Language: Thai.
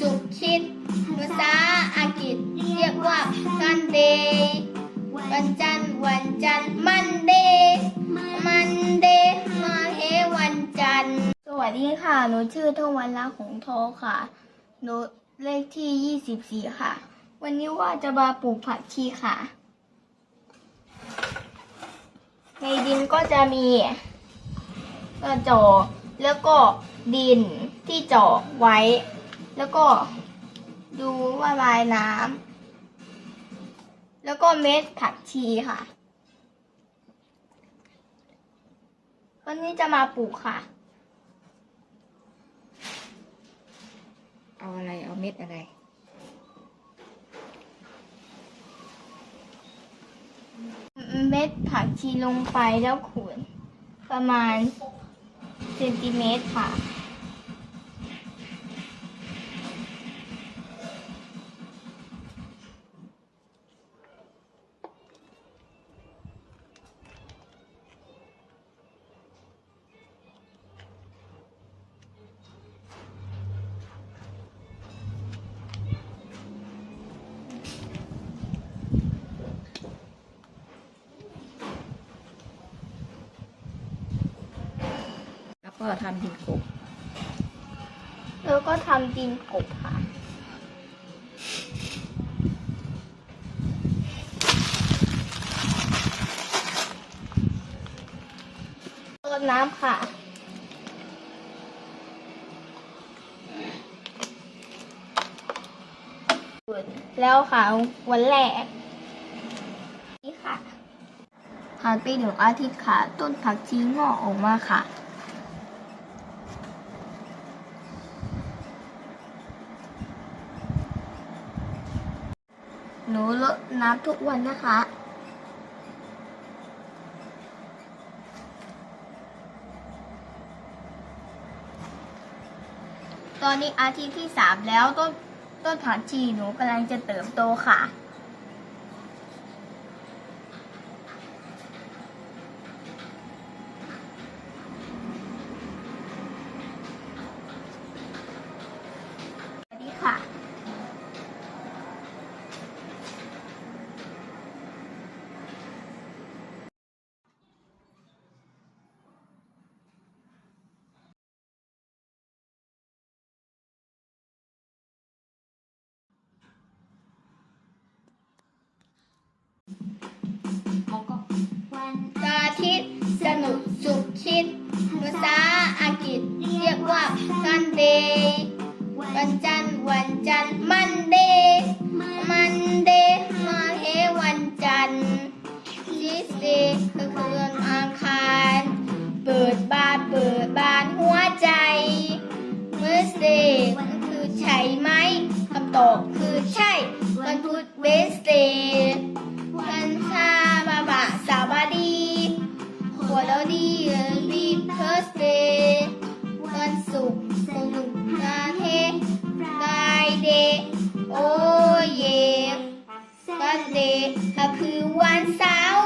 สุขคิดภาษาอังกฤษเรียกว่า Sunday วันจันทร์วันจันทร์ Monday Monday มาเฮวันจันทร์ สวัสดีค่ะ หนูชื่อทวันละหงทองค่ะ หนูเลขที่ 24 ค่ะ วันนี้ว่าจะมาปลูกผักชีค่ะ ในดินก็จะมีกระจอกแล้วก็ดินที่เจาะไว้ แล้วก็ดูว่าลายน้ำแล้วก็เม็ดผักชีค่ะ วันนี้จะมาปลูกค่ะ เอาอะไรเอาเม็ดอะไร เม็ดผักชีลงไปแล้วขูดประมาณเซนติเมตรค่ะ ก็ทำดินกบ แล้วก็ทำดินกบค่ะรดน้ำค่ะแล้วค่ะวันแรกนี่ค่ะผ่านไปหนึ่งอาทิตย์ค่ะ ต้นผักชีงอกออกมาค่ะ หนูลดน้ำทุกวันนะคะ ตอนนี้อาทิตย์ที่สามแล้วต้นต้นผักชีหนูกำลังจะเติบโตค่ะสวัสดีค่ะ คิด ภาษาอังกฤษเรียกว่า Sunday วันจันทร์วันจันทร์ Monday Monday มาเฮวันจันทร์ Tuesday ก็คือวันอังคาร เปิดบานเปิดบานหัวใจ Wednesday มันคือใช่ไหมคำตอบคือใช่ วันพุธ Wednesday วันชาบาบะสาบาดี หัวเราดีรีบ คื